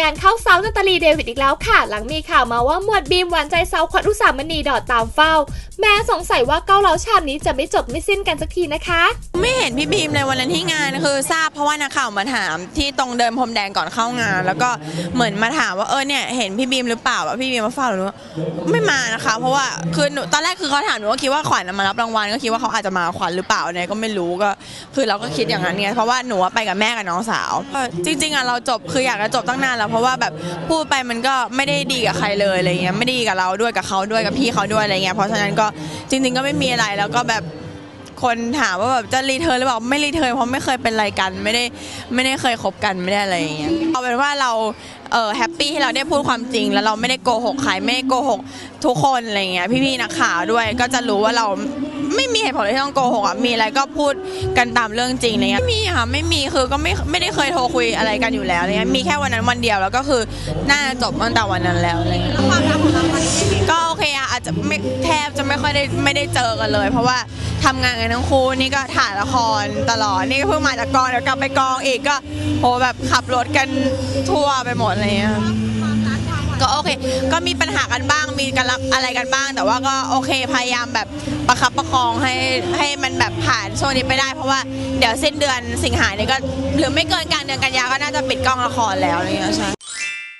งานเข้าเซานาตาลีเดวิดอีกแล้วค่ะ หลังมีข่าวมาว่าหมวดบีมหวานใจเซาขวัญอุสามณีดอดตามเฝ้า แม้สงสัยว่าเก้าเหลาชามนี้จะไม่จบไม่สิ้นกันสักทีนะคะ ไม่เห็นพี่บีมเลยวันนั้นที่งานคือทราบเพราะว่านักข่าวมาถามที่ตรงเดินพรมแดงก่อนเข้างาน แล้วก็เหมือนมาถามว่าเออเนี่ยเห็นพี่บีมหรือเปล่าว่าพี่บีมมาเฝ้าหรือว่าไม่มานะคะ เพราะว่าคือหนูตอนแรกคือเขาถามหนูก็คิดว่าขวัญมารับรางวัลก็คิดว่าเขาอาจจะมาขวัญหรือเปล่าเนี่ยก็ไม่รู้ก็ คือเราก็คิดอย่างนั้นไงเพราะว่าหนูไปกับแม่กับน้องสาวจริงๆอะเราจบคืออยากจะจบตั้งนานแล้วเพราะว่าแบบพูดไปมันก็ไม่ได้ดีกับใครเลยอะไรเงี้ยไม่ได้ดีกับเราด้วยกับเขาด้วยกับพี่เขาด้วยอะไรเงี้ยเพราะฉะนั้นก็จริง ๆ ก็ไม่มีอะไรแล้วก็แบบคนถามว่าแบบจะรีเทิร์นหรือเปล่าไม่รีเทิร์นเพราะไม่เคยเป็นอะไรกันไม่ได้ไม่ได้เคยคบกันไม่ได้อะไรอย่างเงี้ยเอาเป็นว่าเราเออแฮปปี้ที่เราได้พูดความจริง แล้วเราไม่ได้โกหกใครไม่ได้โกหกทุกคนอะไรเงี้ยพี่ๆนักข่าวด้วยก็จะรู้ว่าเรา ไม่มีเหตุผลอะไรที่ต้องโกหกอะมีอะไรก็พูดกันตามเรื่องจริงอะไรเงี้ยไม่มีค่ะไม่มีคือก็ไม่ไม่ได้เคยโทรคุยอะไรกันอยู่แล้วอะไรเงี้ยมีแค่วันนั้นวันเดียวแล้วก็คือน่าจะจบตั้งแต่วันนั้นแล้วอะไรเงี้ยความรักของเราก็โอเคอะอาจจะไม่แทบจะไม่ค่อยได้ไม่ได้เจอกันเลย เพราะว่าทำงานกันทั้งคู่นี่ก็ถ่ายละครตลอดนี่ก็เพิ่งมาจากกองเดี๋ยวกลับไปกองอีกก็โหแบบขับรถกันทั่วไปหมดอะไรเงี้ย ก็โอเค ก็มีปัญหากันบ้างมีกันอะไรกันบ้าง แต่ว่าก็โอเคพยายามแบบประคับประคองให้ให้มันแบบผ่านช่วงนี้ไปได้ เพราะว่าเดี๋ยวสิ้นเดือนสิงหาเนี่ยก็หรือไม่เกินกลางเดือนกันยาก็น่าจะปิดกล้องละครแล้วอะไรเงี้ยใช่